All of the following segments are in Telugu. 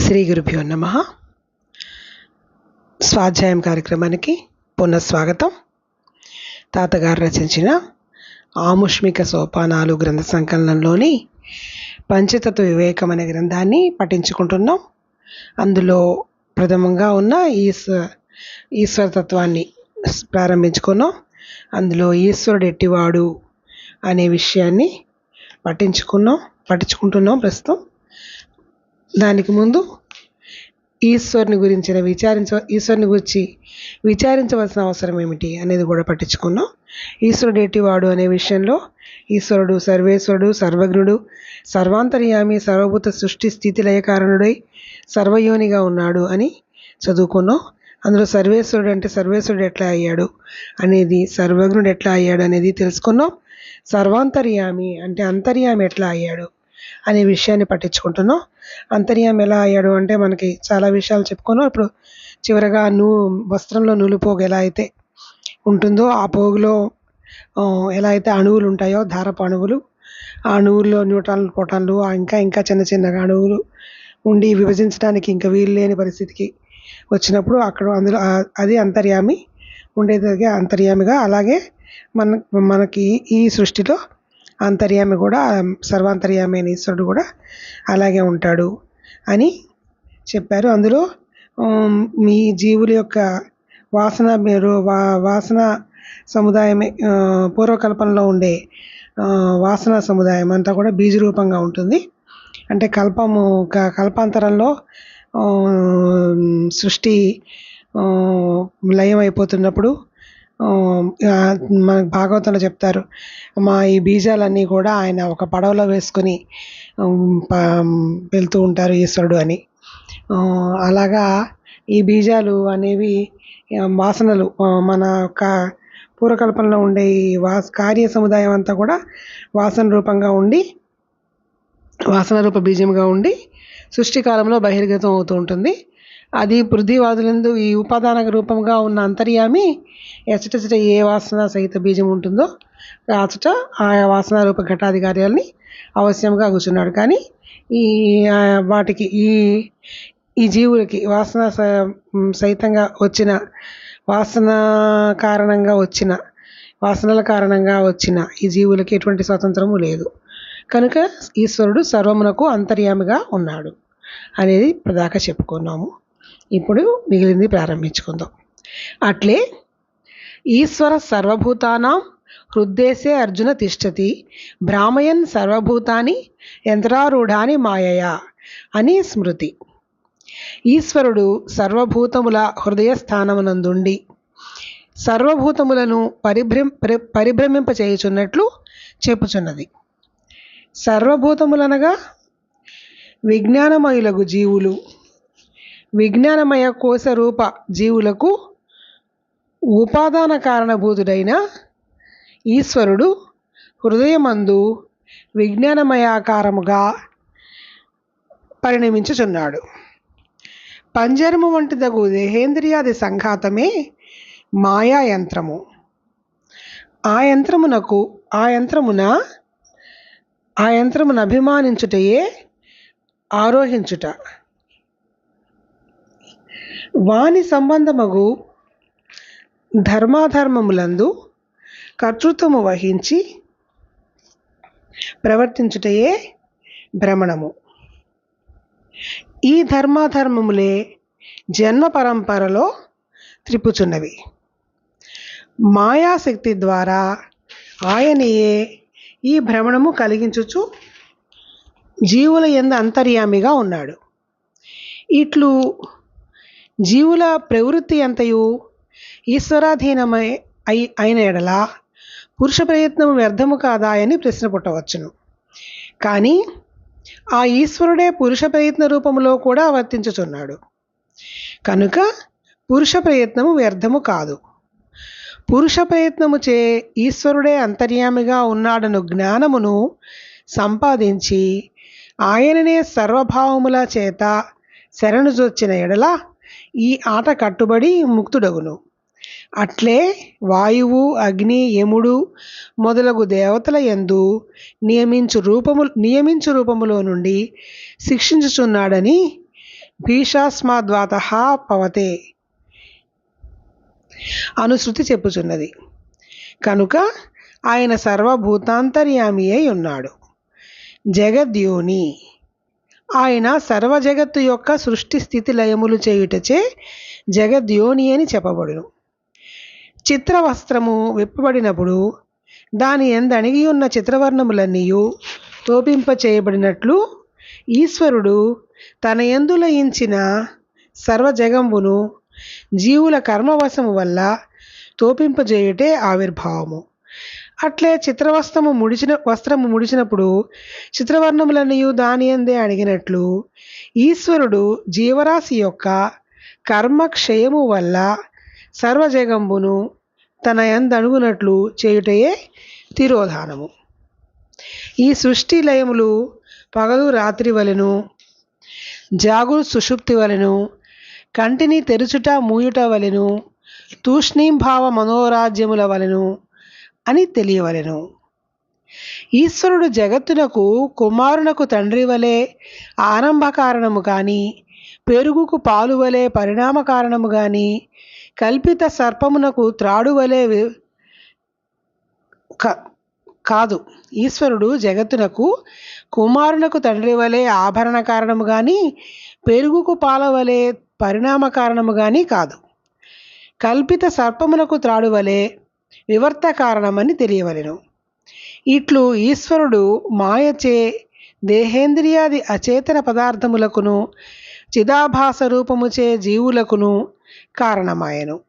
శ్రీ గురుభ్యో నమ. స్వాధ్యాయం కార్యక్రమానికి పునఃస్వాగతం. తాతగారు రచించిన ఆముష్మిక సోపానాలు గ్రంథ సంకలనంలోని పంచతత్వ వివేకం అనే గ్రంథాన్ని పఠించుకుంటున్నాం. అందులో ప్రథమంగా ఉన్న ఈశ్వ ఈశ్వరతత్వాన్ని ప్రారంభించుకున్నాం. అందులో ఈశ్వరుడు ఎట్టివాడు అనే విషయాన్ని పఠించుకున్నాం పఠించుకుంటున్నాం ప్రస్తుతం. దానికి ముందు ఈశ్వరుని గురించిన విచారించ ఈశ్వరుని గురించి విచారించవలసిన అవసరం ఏమిటి అనేది కూడా పట్టించుకున్నాం. ఈశ్వరుడు ఎట్టివాడు అనే విషయంలో ఈశ్వరుడు సర్వేశ్వరుడు సర్వజ్ఞుడు సర్వాంతర్యామి సర్వభూత సృష్టి స్థితి లయకారణుడై సర్వయోనిగా ఉన్నాడు అని చదువుకున్నాం. అందులో సర్వేశ్వరుడు అంటే సర్వేశ్వరుడు ఎట్లా అయ్యాడు అనేది సర్వజ్ఞుడు ఎట్లా అయ్యాడు అనేది తెలుసుకున్నాం. సర్వాంతర్యామి అంటే అంతర్యామి ఎట్లా అయ్యాడు? అనే విషయాన్ని పట్టించుకుంటున్నాం. అంతర్యామి ఎలా అయ్యాడు అంటే మనకి చాలా విషయాలు చెప్పుకున్నాం. ఇప్పుడు చివరగా నూ వస్త్రంలో నులిపోగు ఎలా అయితే ఉంటుందో ఆ పోగులో ఎలా అయితే అణువులు ఉంటాయో దారపు అణువులు ఆ అణువుల్లో న్యూట్రాన్లు ప్రోటాన్లు ఇంకా ఇంకా చిన్న చిన్నగా అణువులు ఉండి విభజించడానికి ఇంకా వీలు లేని పరిస్థితికి వచ్చినప్పుడు అక్కడ అందులో అది అంతర్యామి ఉండేదిగా అంతర్యామిగా. అలాగే మన మనకి ఈ సృష్టిలో అంతర్యామి కూడా సర్వాంతర్యామి అయిన ఈశ్వరుడు కూడా అలాగే ఉంటాడు అని చెప్పారు. అందులో మీ జీవుల యొక్క వాసన మీరు వా వాసన సముదాయమే పూర్వకల్పంలో పూర్వకల్పనలో ఉండే వాసన సముదాయం అంతా కూడా బీజ రూపంగా ఉంటుంది. అంటే కల్పము కల్పాంతరంలో సృష్టి లయం అయిపోతున్నప్పుడు మనకు మన భాగవతంలో చెప్తారు మా ఈ బీజాలన్నీ కూడా ఆయన ఒక పడవలో వేసుకొని వెళ్తూ ఉంటారు ఈశ్వరుడు అని. అలాగా ఈ బీజాలు అనేవి వాసనలు మన యొక్క పూర్వకల్పనలో ఉండే ఈ వాస కార్య సముదాయం అంతా కూడా వాసన రూపంగా ఉండి వాసన రూప బీజంగా ఉండి సృష్టి కాలంలో బహిర్గతం అవుతూ ఉంటుంది. అది పృథ్వీవాదులందు ఈ ఉపాదాన రూపంగా ఉన్న అంతర్యామి ఎచ్చటెచ్చట ఏ వాసన సహిత బీజం ఉంటుందో అచట ఆ వాసన రూప ఘటాధికార్యాలని అవశ్యంగా కూర్చున్నాడు. కానీ ఈ ఆ, వాటికి ఈ ఈ జీవులకి వాసన స- సహితంగా వచ్చిన వాసన కారణంగా వచ్చిన వాసనల కారణంగా వచ్చిన ఈ జీవులకి ఎటువంటి స్వతంత్రము లేదు. కనుక ఈశ్వరుడు సర్వమునకు అంతర్యామిగా ఉన్నాడు అనేది ప్రదాక చెప్పుకున్నాము. ఇప్పుడు మిగిలింది ప్రారంభించుకుందాం. అట్లే ఈశ్వర సర్వభూతానాం హృద్దేశే అర్జున తిష్టతి బ్రాహ్మయన్ సర్వభూతాని యంత్రారూఢాని మాయయా అని స్మృతి. ఈశ్వరుడు సర్వభూతముల హృదయ స్థానమునందుండి సర్వభూతములను పరిభ్రమ పరిభ్రమింపచేయుచున్నట్లు చెప్పుచున్నది. సర్వభూతములనగా విజ్ఞానమయులకు జీవులు విజ్ఞానమయ కోశరూప జీవులకు ఉపాదాన కారణభూతుడైన ఈశ్వరుడు హృదయమందు విజ్ఞానమయాకారముగా పరిణమించుచున్నాడు. పంజరము వంటి దగు దేహేంద్రియాది సంఘాతమే మాయా యంత్రము ఆ యంత్రమునకు ఆ యంత్రమున ఆ యంత్రమును అభిమానించుటయే ఆరోహించుట. వాని సంబంధమగు ధర్మాధర్మములందు కర్తృత్వము వహించి ప్రవర్తించుటయే భ్రమణము. ఈ ధర్మాధర్మములే జన్మ పరంపరలో త్రిపుచున్నవి మాయాశక్తి ద్వారా ఆయనయే ఈ భ్రమణము కలిగించుచు జీవుల ఎందు అంతర్యామిగా ఉన్నాడు. ఇట్లు జీవుల ప్రవృత్తి ఎంతయు? ఈశ్వరాధీనమై అయి అయిన ఎడల పురుష ప్రయత్నం వ్యర్థము కాదా అని ప్రశ్న పుట్టవచ్చును. కానీ ఆ ఈశ్వరుడే పురుష ప్రయత్న రూపములో కూడా వర్తించుచున్నాడు. కనుక పురుష ప్రయత్నము వ్యర్థము కాదు. పురుష ప్రయత్నము చే ఈశ్వరుడే అంతర్యామిగా ఉన్నాడను జ్ఞానమును సంపాదించి ఆయననే సర్వభావముల చేత శరణుజొచ్చిన ఎడల ఈ ఆట కట్టుబడి ముక్తుడగును. అట్లే వాయువు అగ్ని యముడు మొదలగు దేవతల యందు నియమించు రూపము నియమించు రూపములో నుండి శిక్షించుచున్నాడని భీషాస్మాద్వాత పవతే. అనుశృతి చెప్పుచున్నది. కనుక ఆయన సర్వభూతాంతర్యామి అయి ఉన్నాడు. జగద్యోని. ఆయన సర్వ జగత్తు యొక్క సృష్టి స్థితి లయములు చేయుటచే జగద్యోని అని చెప్పబడును. చిత్రవస్త్రము విప్పబడినప్పుడు దాని ఎందణిగి ఉన్న చిత్రవర్ణములన్నీయు తోపింప చేయబడినట్లు ఈశ్వరుడు తన ఎందులయించిన సర్వజగంబును జీవుల కర్మవశము వల్ల తోపింపజేయుటే ఆవిర్భావము. అట్లే చిత్రవస్త్రము ముడిచిన వస్త్రము ముడిచినప్పుడు చిత్రవర్ణములన్నయు దాని అందే అడిగినట్లు ఈశ్వరుడు జీవరాశి యొక్క కర్మక్షయము వల్ల సర్వజగంబును తన ఎందనుగునట్లు చేయుటయే తిరోధానము. ఈ సృష్టి లయములు పగలు రాత్రి వలెను జాగురు సుషుప్తి వలెను కంటిని తెరుచుట మూయుట వలెను తూష్ణీంభావ మనోరాజ్యముల వలెను అని తెలియవలెను. ఈశ్వరుడు జగత్తునకు కుమారునకు తండ్రి వలె ఆరంభ కారణము కానీ పెరుగుకు పాలు వలె పరిణామ కారణము కానీ కల్పిత సర్పమునకు త్రాడు వలె కాదు. ఈశ్వరుడు జగత్తునకు కుమారునకు తండ్రి వలె ఆభరణ కారణము కానీ పెరుగుకు పాల వలె పరిణామ కారణము కానీ కాదు. కల్పిత సర్పమునకు త్రాడు వలె వివర్త కారణమని తెలియవలెను. ఇట్లు ఈశ్వరుడు మాయచే దేహేంద్రియాది అచేతన పదార్థములకును చిదాభాస రూపముచే జీవులకును కారణమాయను.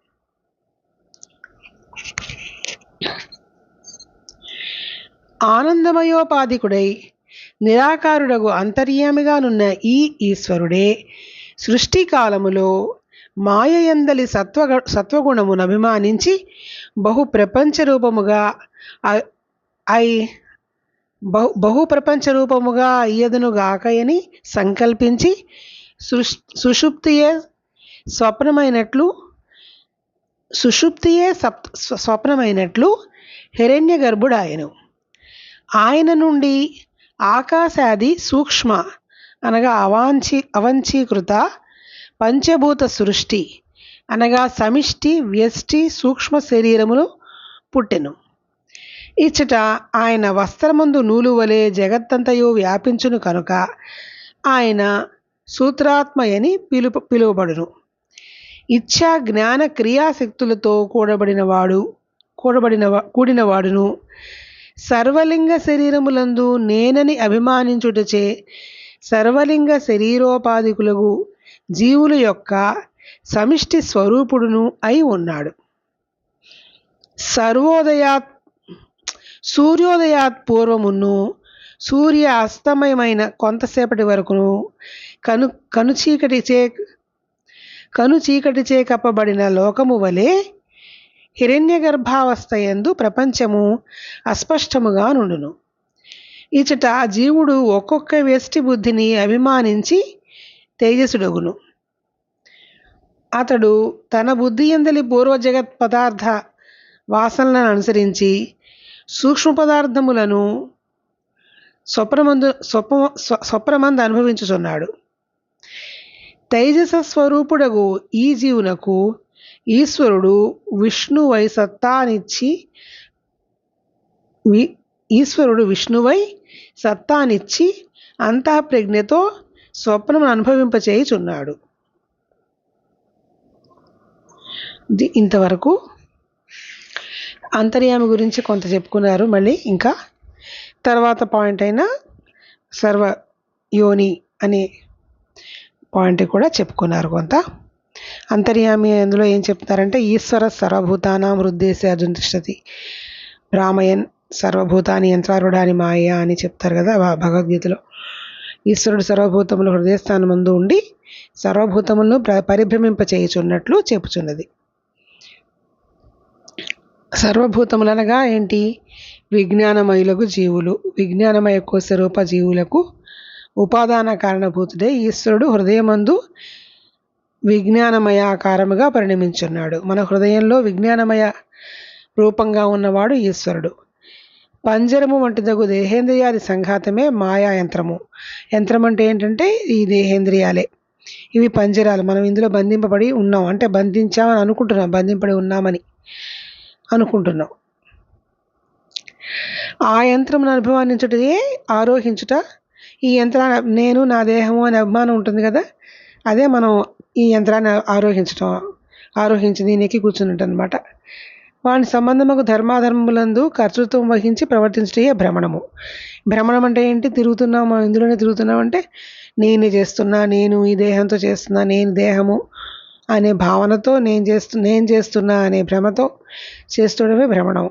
ఆనందమయోపాధికుడై నిరాకారుడగు అంతర్యామిగానున్న ఈ ఈశ్వరుడే సృష్టి కాలములో మాయయందలి సత్వ సత్వగుణమును అభిమానించి బహు ప్రపంచ రూపముగా ఐ బహు బహు ప్రపంచ రూపముగా అయ్యదునుగాకయని సంకల్పించి సృష్ సుషుప్తియే స్వప్నమైనట్లు సుషుప్తియే సప్ స్వ- స్వప్నమైనట్లు హిరణ్య గర్భుడాయను. ఆయన నుండి ఆకాశాది సూక్ష్మ అనగా అవాంఛీ అవంచీకృత పంచభూత సృష్టి అనగా సమిష్టి వ్యష్టి సూక్ష్మ శరీరములు పుట్టెను. ఇచ్చట ఆయన వస్త్రమందు నూలు వలె జగత్తంతయు వ్యాపించును కనుక ఆయన సూత్రాత్మయని పిలు పిలువబడును. ఇచ్చా జ్ఞాన క్రియాశక్తులతో కూడబడినవాడు కూడబడిన కూడినవాడును. సర్వలింగ శరీరములందు నేనని అభిమానించుటచే సర్వలింగ శరీరోపాధికులకు జీవుల యొక్క సమిష్టి స్వరూపుడును అయి ఉన్నాడు. సర్వోదయాత్ సూర్యోదయాత్ పూర్వమును సూర్య అస్తమయమైన కొంతసేపటి వరకును కను కనుచీకటిచే కనుచీకటిచే కప్పబడిన లోకము వలె హిరణ్య గర్భావస్థ ఎందు ప్రపంచము అస్పష్టముగా నుండును. ఇచట జీవుడు ఒక్కొక్క వ్యష్టి బుద్ధిని అభిమానించి తేజసుడగును అతడు తన బుద్ధి ఎందలి పూర్వ జగత్ పదార్థ వాసనలను అనుసరించి సూక్ష్మ పదార్థములను స్వప్నమందు స్వప్న స్వ- స్వప్నమందు అనుభవించుచున్నాడు. తైజస స్వరూపుడగు ఈ జీవునకు ఈశ్వరుడు విష్ణువై సత్తానిచ్చి వి ఈశ్వరుడు విష్ణువై సత్తానిచ్చి అంతఃప్రజ్ఞతో స్వప్నమును అనుభవింపచేయుచున్నాడు. ఇంతవరకు అంతర్యామి గురించి కొంత చెప్పుకున్నారు మళ్ళీ ఇంకా. తర్వాత పాయింట్ అయిన సర్వ యోని అనే పాయింట్ కూడా చెప్పుకున్నారు కొంత. అంతర్యామి అందులో ఏం చెప్తారంటే ఈశ్వర సర్వభూతానాం హృద్దేశ అర్జున్ రామయన్ సర్వభూతాని యంత్రారుడాని మాయ అని చెప్తారు కదా భగవద్గీతలో. ఈశ్వరుడు సర్వభూతములు హృదయస్థానం ముందు ఉండి సర్వభూతములను ప్ర చెప్పుచున్నది. సర్వభూతములనగా ఏంటి? విజ్ఞానమయులకు జీవులు విజ్ఞానమయ కోశరూప జీవులకు ఉపాదాన కారణభూతుడే ఈశ్వరుడు హృదయమందు విజ్ఞానమయాకారముగా పరిణమించున్నాడు. మన హృదయంలో విజ్ఞానమయ రూపంగా ఉన్నవాడు ఈశ్వరుడు. పంజరము వంటి తగు దేహేంద్రియాది సంఘాతమే మాయా యంత్రము యంత్రం అంటే ఏంటంటే ఈ దేహేంద్రియాలే. ఇవి పంజరాలు. మనం ఇందులో బంధింపబడి ఉన్నాం. అంటే బంధించామని అనుకుంటున్నాం. బంధింపబడి ఉన్నామని. అనుకుంటున్నాం ఆ యంత్రమును అనుభవాన్నించుటే ఆరోహించుట. ఈ యంత్రాన్ని నేను నా దేహము అనే అభిమానం ఉంటుంది కదా అదే మనం ఈ యంత్రాన్ని ఆరోహించటం ఆరోహించి దీని ఎక్కి కూర్చున్నట్టు అనమాట వాని సంబంధముకు ధర్మాధర్మములందు కర్తృత్వం వహించి ప్రవర్తించటయే భ్రమణము. భ్రమణం అంటే ఏంటి? తిరుగుతున్నాం మనం ఇందులోనే తిరుగుతున్నాం అంటే నేనే చేస్తున్నా నేను ఈ దేహంతో చేస్తున్నా నేను దేహము అనే భావనతో నేను చేస్తు నేను చేస్తున్నా అనే భ్రమతో చేస్తుండమే భ్రమణం.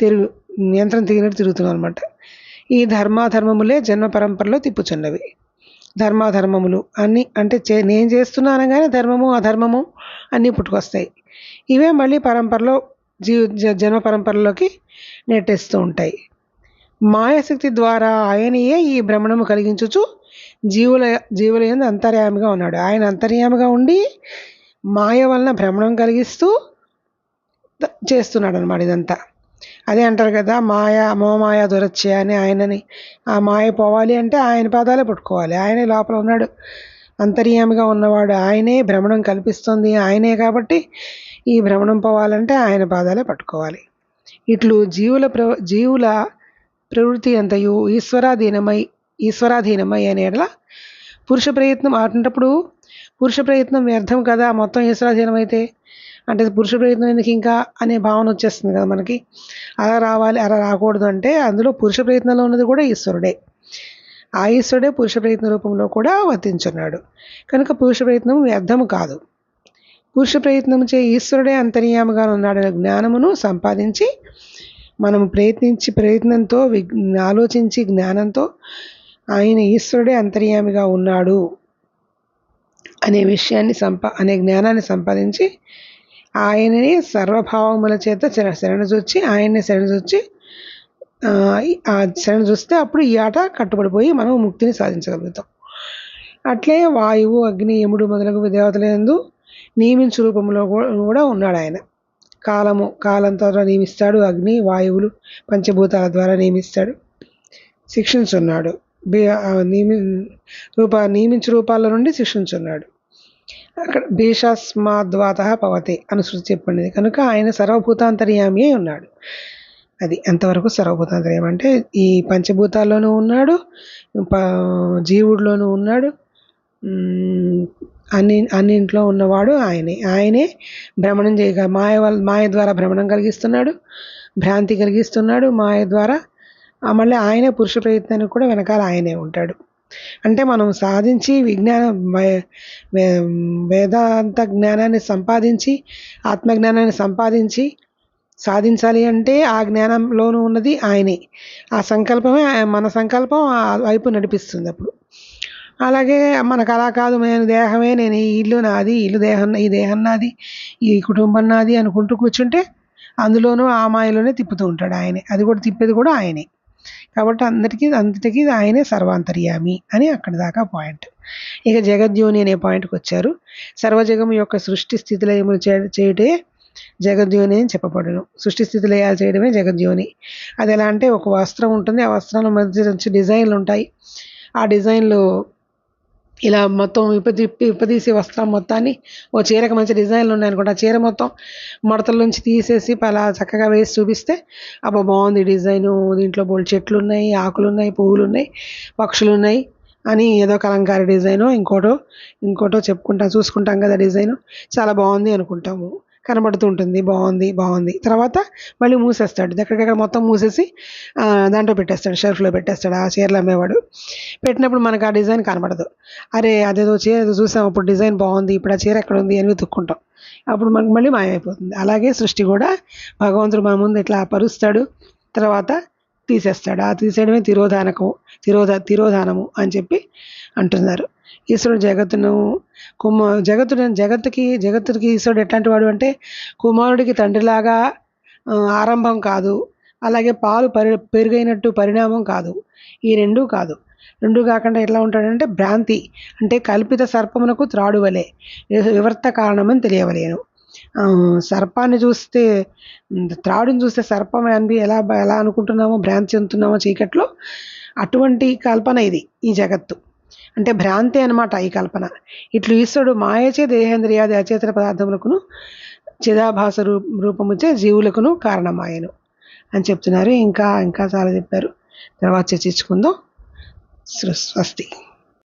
తిరుగు నియంత్రణ తిరిగినట్టు తిరుగుతున్నాం అనమాట ఈ ధర్మాధర్మములే జన్మ పరంపరలో తిప్పుచున్నవి. ధర్మాధర్మములు అన్నీ అంటే చే నేను చేస్తున్నా అనగానే ధర్మము అధర్మము అన్నీ పుట్టుకొస్తాయి. ఇవే మళ్ళీ పరంపరలో జీ జన్మ పరంపరలోకి నెట్టేస్తూ ఉంటాయి. మాయాశక్తి ద్వారా ఆయనయే ఈ భ్రమణము కలిగించుచు జీవుల జీవుల ఎందు అంతర్యామిగా ఉన్నాడు. ఆయన అంతర్యామిగా ఉండి మాయ వలన భ్రమణం కలిగిస్తూ చేస్తున్నాడు అనమాట ఇదంతా. అదే అంటారు కదా మాయ మోమాయ దొరచ్చే అని ఆయనని. ఆ మాయ పోవాలి అంటే ఆయన పాదాలే పట్టుకోవాలి. ఆయనే లోపల ఉన్నాడు. అంతర్యామిగా ఉన్నవాడు ఆయనే భ్రమణం కల్పిస్తుంది ఆయనే కాబట్టి ఈ భ్రమణం పోవాలంటే ఆయన పాదాలే పట్టుకోవాలి. ఇట్లు జీవుల ప్ర జీవుల ప్రవృత్తి అంతయు ఈశ్వరాధీనమై ఈశ్వరాధీనమై అనే పురుష ప్రయత్నం ఆడినప్పుడు పురుష ప్రయత్నం వ్యర్థం కదా మొత్తం ఈశ్వరాధీనం అయితే అంటే పురుష ప్రయత్నం ఎందుకు ఇంకా అనే భావన వచ్చేస్తుంది కదా మనకి. అలా రావాలి అలా రాకూడదు అంటే అందులో పురుష ప్రయత్నంలో ఉన్నది కూడా ఈశ్వరుడే. ఆ ఈశ్వరుడే పురుష ప్రయత్న రూపంలో కూడా వర్తించున్నాడు. కనుక పురుష ప్రయత్నం వ్యర్థము కాదు. పురుష ప్రయత్నం చే ఈశ్వరుడే అంతర్యామగా ఉన్నాడనే జ్ఞానమును సంపాదించి మనం ప్రయత్నించి ప్రయత్నంతో ఆలోచించి జ్ఞానంతో ఆయన ఈశ్వరుడే అంతర్యామిగా ఉన్నాడు. అనే విషయాన్ని సంపా అనే జ్ఞానాన్ని సంపాదించి ఆయనని సర్వభావముల చేత శర- చూచి ఆయన్ని శరణ చూచి ఆ శరణ చూస్తే అప్పుడు ఈ ఆట కట్టుబడిపోయి మనం ముక్తిని సాధించగలుగుతాం. అట్లే వాయువు అగ్ని యముడు మొదలగు దేవతలందు నియమించు రూపంలో కూడా ఉన్నాడు ఆయన. కాలము కాలం ద్వారా నియమిస్తాడు అగ్ని వాయువులు పంచభూతాల ద్వారా నియమిస్తాడు శిక్షించున్నాడు. నియమి రూప నియమించు రూపాల నుండి శిక్షించున్నాడు. అక్కడ భీషాస్మాద్వాత పవతే అని శృతి చెప్పింది కనుక ఆయన సర్వభూతాంతర్యామి అయి ఉన్నాడు. అది ఎంతవరకు సర్వభూతాంతర్యం అంటే ఈ పంచభూతాల్లోనూ ఉన్నాడు ప జీవుడిలోనూ ఉన్నాడు అన్ని అన్నింట్లో ఉన్నవాడు ఆయనే. ఆయనే భ్రమణం చేయగల మాయ వల్ల మాయ ద్వారా భ్రమణం కలిగిస్తున్నాడు భ్రాంతి కలిగిస్తున్నాడు మాయ ద్వారా మళ్ళీ ఆయనే పురుష ప్రయత్నానికి కూడా వెనకాల ఆయనే ఉంటాడు. అంటే మనం సాధించి విజ్ఞానం వేదాంత జ్ఞానాన్ని సంపాదించి ఆత్మజ్ఞానాన్ని సంపాదించి సాధించాలి అంటే ఆ జ్ఞానంలోనూ ఉన్నది ఆయనే. ఆ సంకల్పమే మన సంకల్పం ఆ వైపు నడిపిస్తుంది అప్పుడు. అలాగే మనకు అలా కాదు నేను దేహమే నేను ఈ ఇల్లు నాది ఇల్లు దేహం ఈ దేహం నాది ఈ కుటుంబం నాది అనుకుంటూ కూర్చుంటే అందులోనూ ఆ మాయలోనే తిప్పుతూ ఉంటాడు ఆయనే. అది కూడా తిప్పేది కూడా ఆయనే. కాబట్టి అందరికీ అంతటికీ ఆయనే సర్వాంతర్యామి అని అక్కడి దాకా పాయింట్. ఇక జగద్యోని అనే పాయింట్కి వచ్చారు. సర్వజగం యొక్క సృష్టి స్థితిలయములు చే చేయుటే జగద్యోని అని చెప్పబడును. సృష్టి స్థితి లయాలు చేయడమే జగద్యోని. అది ఎలా అంటే ఒక వస్త్రం ఉంటుంది. ఆ వస్త్రంలో మధ్య నుంచి డిజైన్లు ఉంటాయి. ఆ డిజైన్లు ఇలా మొత్తం విపతి విప్పదీసి వస్త్రం మొత్తాన్ని ఓ చీరకు మంచి డిజైన్లు ఉన్నాయనుకోండి ఆ చీర మొత్తం మడతల నుంచి తీసేసి అలా చక్కగా వేసి చూపిస్తే అబ్బా బాగుంది డిజైను. దీంట్లో బోల్ చెట్లు ఉన్నాయి ఆకులు ఉన్నాయి పువ్వులు ఉన్నాయి పక్షులు ఉన్నాయి అని ఏదో కలంకారీ డిజైను ఇంకోటో ఇంకోటో చెప్పుకుంటాం చూసుకుంటాం కదా డిజైను. చాలా బాగుంది అనుకుంటాము. కనబడుతుంటుంది. బాగుంది బాగుంది. తర్వాత మళ్ళీ మూసేస్తాడు. ఎక్కడికక్కడ మొత్తం మూసేసి దాంట్లో పెట్టేస్తాడు. షెల్ఫ్లో పెట్టేస్తాడు. ఆ చీరలు అమ్మేవాడు. పెట్టినప్పుడు మనకు ఆ డిజైన్ కనబడదు. అరే అదేదో చీర ఏదో చూసాం. అప్పుడు డిజైన్ బాగుంది. ఇప్పుడు ఆ చీర ఎక్కడ ఉంది? అని వెతుక్కుంటాం. అప్పుడు మనకు మళ్ళీ మాయమైపోతుంది. అలాగే సృష్టి కూడా భగవంతుడు మన ముందు ఇట్లా పరుస్తాడు. తర్వాత తీసేస్తాడు. ఆ తీసేయడమే తిరోధానకం తిరోధ తిరోధానము అని చెప్పి అంటున్నారు. ఈశ్వరుడు జగత్తును కుమ జగత్తుడు జగత్తుకి జగత్తుకి ఈశ్వరుడు ఎట్లాంటి వాడు అంటే కుమారుడికి తండ్రిలాగా ఆరంభం కాదు. అలాగే పాలు పరి పెరుగైనట్టు పరిణామం కాదు. ఈ రెండూ కాదు. రెండు కాకుండా ఎట్లా ఉంటాడంటే భ్రాంతి అంటే కల్పిత సర్పమునకు త్రాడువలే. వివర్త కారణమని తెలియవలేను. సర్పాన్ని చూస్తే త్రాడుని చూస్తే సర్పం అని ఎలా ఎలా అనుకుంటున్నామో భ్రాంతి చెందుతున్నామో చీకట్లో అటువంటి కల్పన ఇది ఈ జగత్తు. అంటే భ్రాంతి అనమాట ఈ కల్పన. ఇట్లు ఈశ్వరుడు మాయచే దేహేంద్రియాది అచేతన పదార్థములకును చిదాభాస రూ రూపముచే జీవులకును కారణమాయను అని చెప్తున్నారు. ఇంకా ఇంకా చాలా చెప్పారు. తర్వాత చర్చించుకుందాం. స్వస్తి.